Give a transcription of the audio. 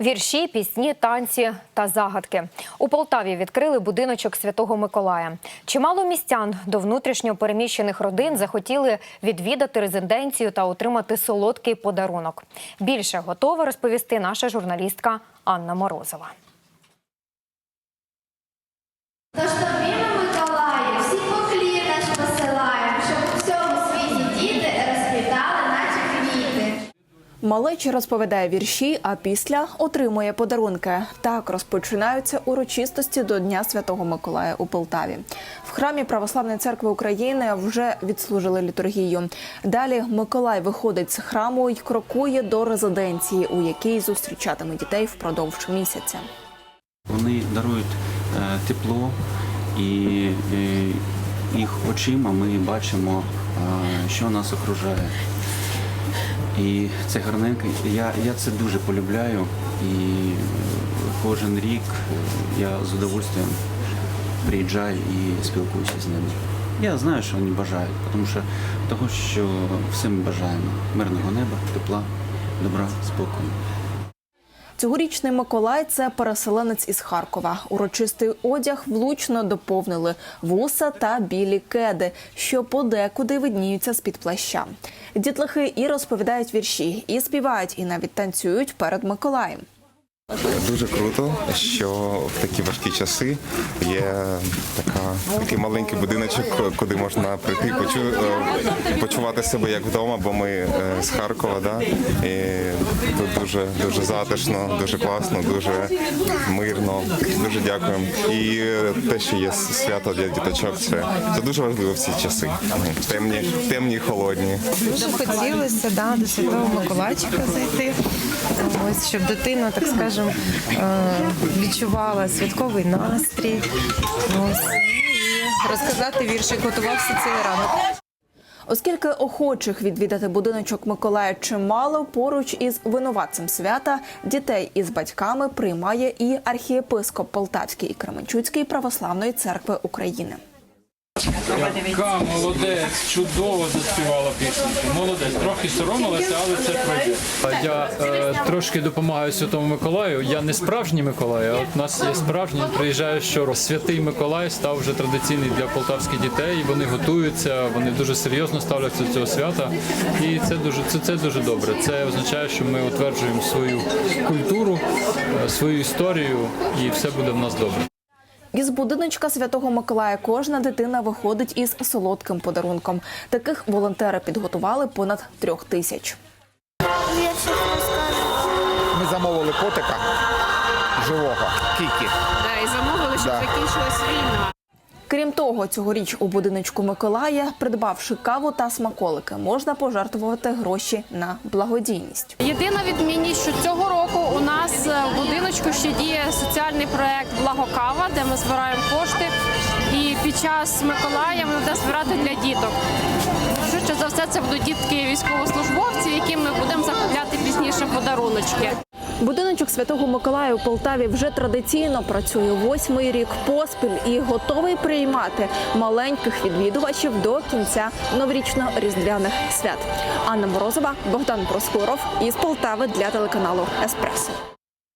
Вірші, пісні, танці та загадки у Полтаві відкрили будиночок Святого Миколая. Чимало містян до внутрішньо переміщених родин захотіли відвідати резиденцію та отримати солодкий подарунок. Більше готова розповісти наша журналістка Анна Морозова. Малечі розповідає вірші, а після отримує подарунки. Так розпочинаються урочистості до Дня Святого Миколая у Полтаві. В храмі Православної церкви України вже відслужили літургію. Далі Миколай виходить з храму і крокує до резиденції, у якій зустрічатиме дітей впродовж місяця. Вони дарують е, тепло, і е, їх очима ми бачимо, е, що нас окружає. І це гарненько. Я, я це дуже полюбляю. І кожен рік я з удовольствием приїжджаю і спілкуюся з ними. Я знаю, що вони бажають, тому що того, що все ми бажаємо мирного неба, тепла, добра, спокою. Цьогорічний Миколай це переселенець із Харкова. Урочистий одяг влучно доповнили вуса та білі кеди, що подекуди видніються з під плаща. Дітлахи і розповідають вірші, і співають, і навіть танцюють перед Миколаєм. Дуже круто, що в такі важкі часи є така, такий маленький будиночок, куди можна прийти почу, е, почувати себе як вдома, бо ми е, з Харкова, да? і тут дуже, дуже затишно, дуже класно, дуже мирно. Дуже дякуємо. І те, що є свято для діточок, це, це дуже важливо в ці часи. Темні, темні холодні. Дуже хотілося да, до Святого Миколайчика зайти, ось, щоб дитина, так скажемо, е, відчувала святковий настрій. Ось, розказати віршик, готувався цей ранок. Оскільки охочих відвідати будиночок Миколая чимало, поруч із винуватцем свята дітей із батьками приймає і архієпископ Полтавський і Кременчуцький православної церкви України. Яка молодець, чудово заспівала пісеньки. Молодець, трохи соромилася, але це пройде. Я е, трошки допомагаю Святому Миколаю. Я не справжній Миколай, а от у нас є справжній, він приїжджає щороку. Святий Миколай став вже традиційний для полтавських дітей. Вони готуються, вони дуже серйозно ставляться до цього свята. І це дуже це, це дуже добре. Це означає, що ми утверджуємо свою культуру, е, свою історію, і все буде в нас добре. Із будиночка Святого Миколая кожна дитина виходить із солодким подарунком. Таких волонтери підготували понад трьох тисяч. Ми замовили котика живого, кікі. Да, і замовили, щоб Да. закінчилась війна. Крім того, цьогоріч у будиночку Миколая, придбавши каву та смаколики, можна пожертвувати гроші на благодійність. Єдина відмінність, що цього року у нас е, в будиночку ще діє соціальний проект Благокава, де ми збираємо кошти. І під час Миколая ми буде збирати для діток. Швидше за все, це будуть дітки військовослужбовців, яким ми будемо закупляти пізніше подаруночки. Будиночок Святого Миколая у Полтаві вже традиційно працює восьмий рік поспіль і готовий приймати маленьких відвідувачів до кінця новорічно-різдвяних свят. Анна Морозова, Богдан Проскуров із Полтави для телеканалу Еспресо.